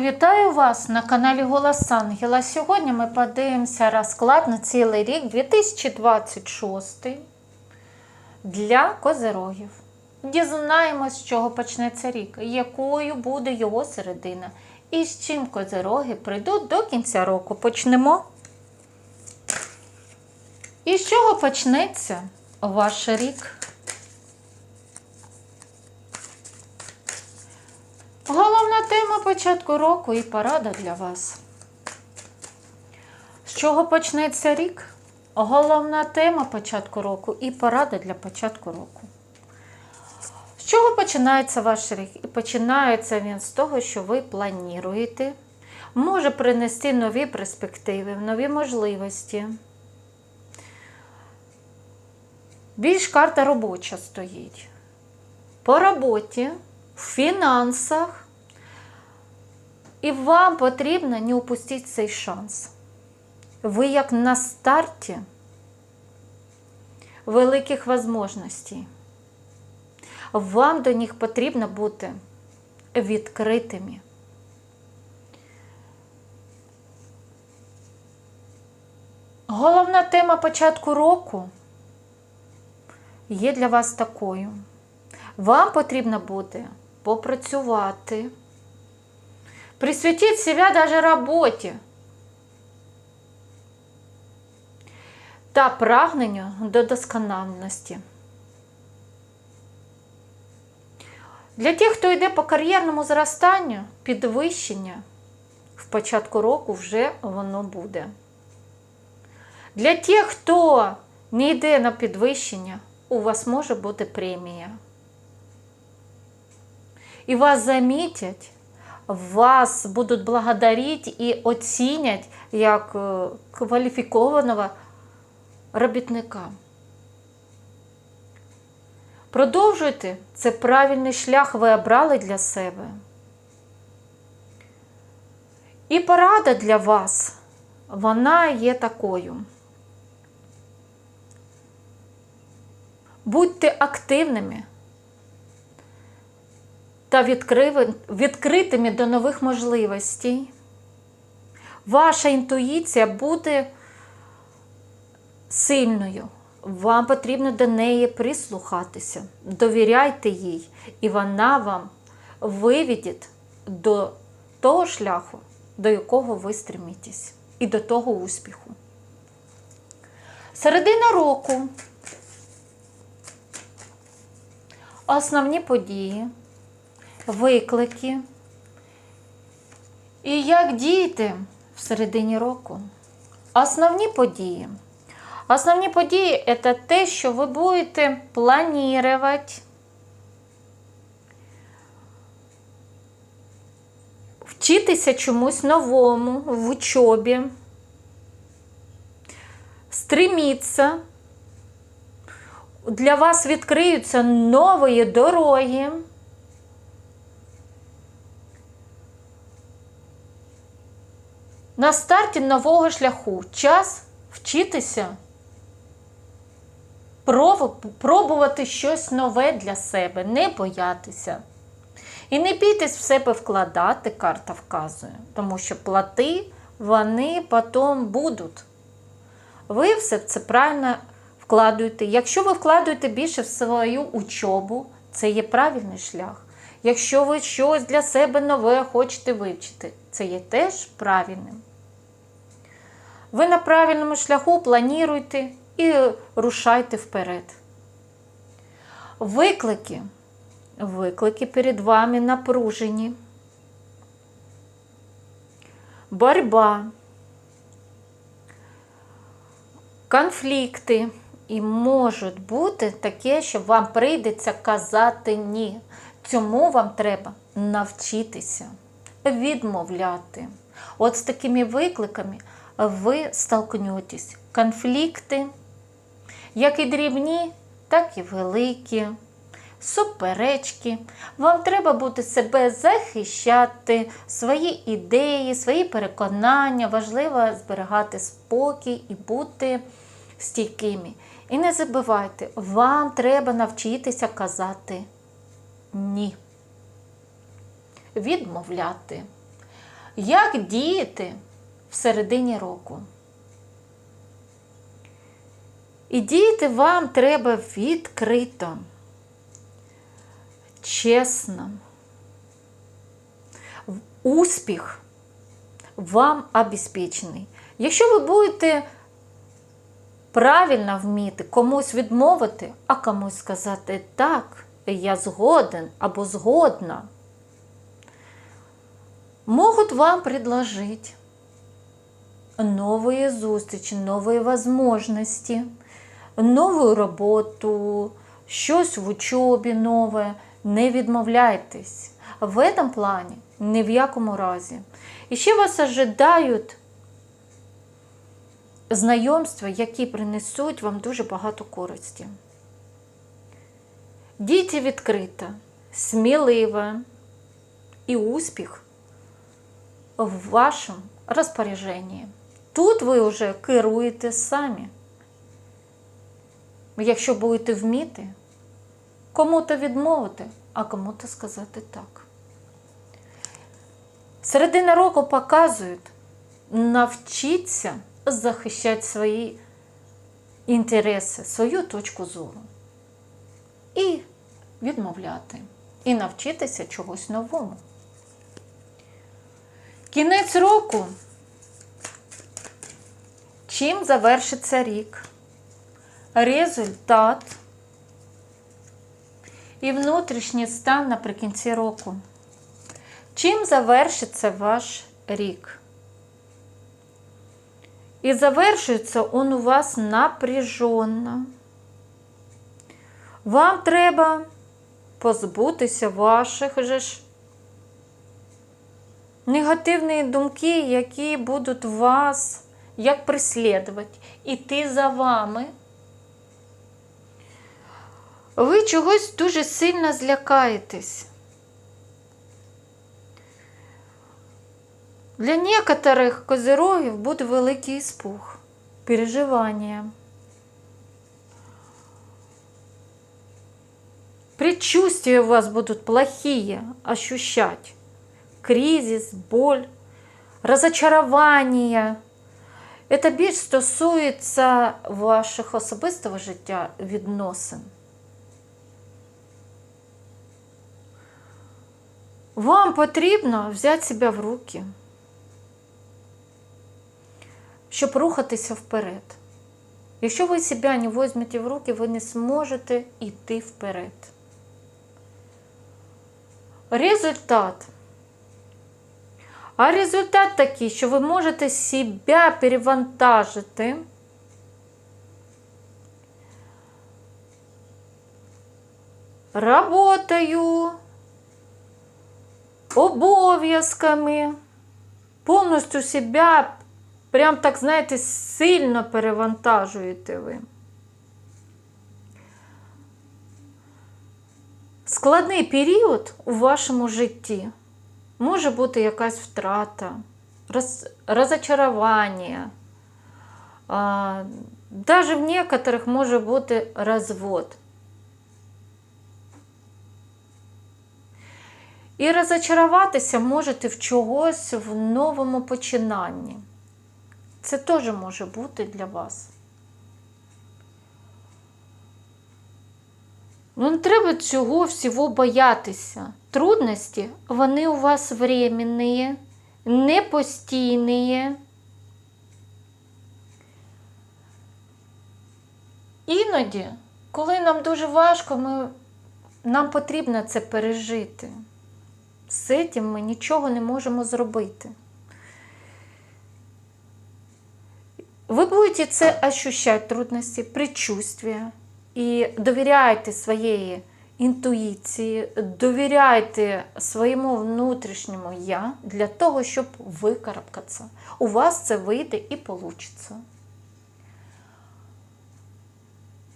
Вітаю вас на каналі Голос Ангела. Сьогодні ми подивимося розклад на цілий рік 2026 для козирогів. Дізнаємось, з чого почнеться рік, якою буде його середина і з чим козироги прийдуть до кінця року. Почнемо. І з чого почнеться ваш рік? Головна тема початку року і порада для вас. З чого почнеться рік? Головна тема початку року і порада для початку року. З чого починається ваш рік? І починається він з того, що ви плануєте, може принести нові перспективи, нові можливості. Більш карта робоча стоїть. По роботі, в фінансах. І вам потрібно не упустити цей шанс. Ви як на старті великих можливостей. Вам до них потрібно бути відкритими. Головна тема початку року є для вас такою. Вам потрібно буде попрацювати, присвятити себе даже роботі та прагненню до доскональності. Для тих, хто йде по кар'єрному зростанню, підвищення в початку року вже воно буде. Для тих, хто не йде на підвищення, у вас може бути премія. І вас замітять, вас будуть благодарити і оцінять як е, кваліфікованого робітника. Продовжуйте, це правильний шлях ви обрали для себе. І порада для вас, вона є такою. Будьте активними та відкритими до нових можливостей. Ваша інтуїція буде сильною. Вам потрібно до неї прислухатися. Довіряйте їй, і вона вам виведе до того шляху, до якого ви стремитесь, і до того успіху. Середина року. Основні події, виклики. І як діяти в середині року? Основні події. Основні події це те, що ви будете планувати, вчитися чомусь новому в учобі, стреміться. Для вас відкриються нові дороги. На старті нового шляху час вчитися, пробувати щось нове для себе, не боятися. І не бійтесь в себе вкладати, карта вказує, тому що плати вони потім будуть. Ви все це правильно вкладуєте. Якщо ви вкладуєте більше в свою учобу, це є правильний шлях. Якщо ви щось для себе нове хочете вивчити, це є теж правильним. Ви на правильному шляху плануєте і рушайте вперед. Виклики. Виклики перед вами напружені. Борьба. Конфлікти. І можуть бути таке, що вам прийдеться казати ні. Цьому вам треба навчитися, відмовляти. От з такими викликами ви столкнетесь. Конфлікти, як і дрібні, так і великі, суперечки. Вам треба буде себе захищати, свої ідеї, свої переконання. Важливо зберігати спокій і бути стійкими. І не забувайте, вам треба навчитися казати ні. Відмовляти. як діяти в середині року. І діяти вам треба відкрито, чесно. Успіх вам обезпечений. Якщо ви будете правильно вміти комусь відмовити, а комусь сказати так, я згоден або згодна, можуть вам предложить новые зустрічі, нові возможности, нову роботу, щось в учобі нове. Не відмовляйтесь. В этом плані ні в якому разі. І ще вас ожидають знайомства, які принесуть вам дуже багато користі. Дійте відкрито, сміливо і успіх в вашому розпорядженні. Тут ви вже керуєте самі. Якщо будете вміти, кому-то відмовити, а кому-то сказати так. Середина року показують, навчіться захищати свої інтереси, свою точку зору. І відмовляти. І навчитися чогось новому. Кінець року. Чим завершиться рік? Результат і внутрішній стан наприкінці року. Чим завершиться ваш рік? І завершується он у вас напряженно. Вам треба позбутися ваших же ж негативні думки, які будуть вас як преслідувати, іти за вами. Ви чогось дуже сильно злякаєтесь. Для некоторых козерогів буде великий испуг, переживання. Предчувствия у вас будут плохие ощущать. Кризис, боль, разочарование. Это більш стосується ваших особистого життя відносин. Вам потрібно взяти себе в руки, щоб рухатися вперед. Якщо ви себе не візьмете в руки, ви не зможете йти вперед. Результат. А результат такий, що ви можете себе перевантажити. Работаю, обов'язками, повністю себе, прям так, знаєте, сильно перевантажуєте ви. Складний період у вашому житті може бути якась втрата, роз, розочарування. А, Даже в некоторых може бути розвод. І розочаруватися можете в чогось в новому починанні. Це теж може бути для вас. Ну, не треба цього всього боятися. Трудності, вони у вас временні, непостійні. Іноді, коли нам дуже важко, ми, нам потрібно це пережити. З цим ми нічого не можемо зробити. Ви будете це ощущати трудності, предчувствия. І довіряйте своєї інтуїції, довіряйте своєму внутрішньому я для того, щоб викарабкатися. У вас це вийде і вийде.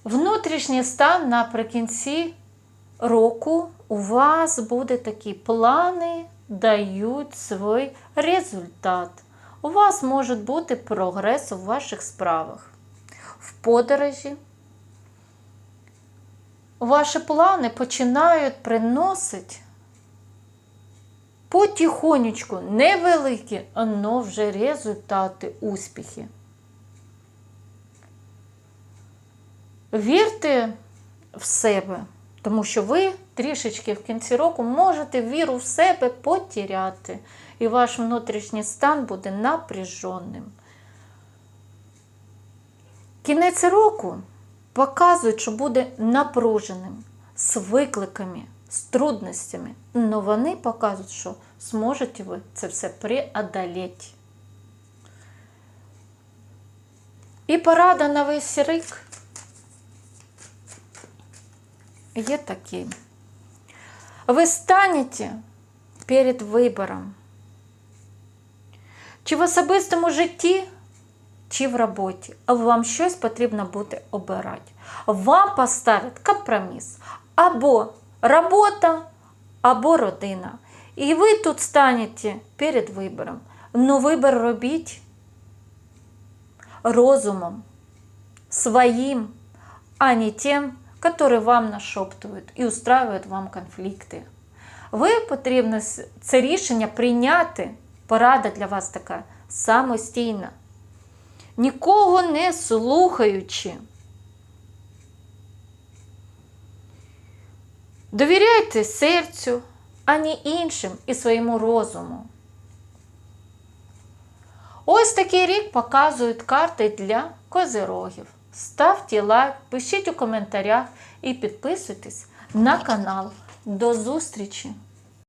Внутрішній стан наприкінці року у вас буде такі плани, дають свій результат. У вас може бути прогрес у ваших справах, в подорожі. Ваші плани починають приносити потихонечку, невеликі, але вже результати, успіхи. Вірте в себе, тому що ви трішечки в кінці року можете віру в себе потеряти, і ваш внутрішній стан буде напряженим. Кінець року показує, що буде напруженим, з викликами, з трудностями. але вони показують, що зможете ви це все преодоліти. І порада на весь рік є такі. Ви станете перед вибором. Чи в особистому житті, чи в роботі. Вам щось потрібно буде обирати. Вам поставлять компроміс. Або робота, або родина. І ви тут станете перед вибором. Ну, вибір робіть розумом, своим, а не тем, который вам нашептують і устраивають вам конфлікти. Ви потрібно це рішення прийняти. Порада для вас така самостійна. Нікого не слухаючи. Довіряйте серцю, а не іншим і своєму розуму. Ось такий рік показують карти для козирогів. Ставте лайк, пишіть у коментарях і підписуйтесь на канал. До зустрічі!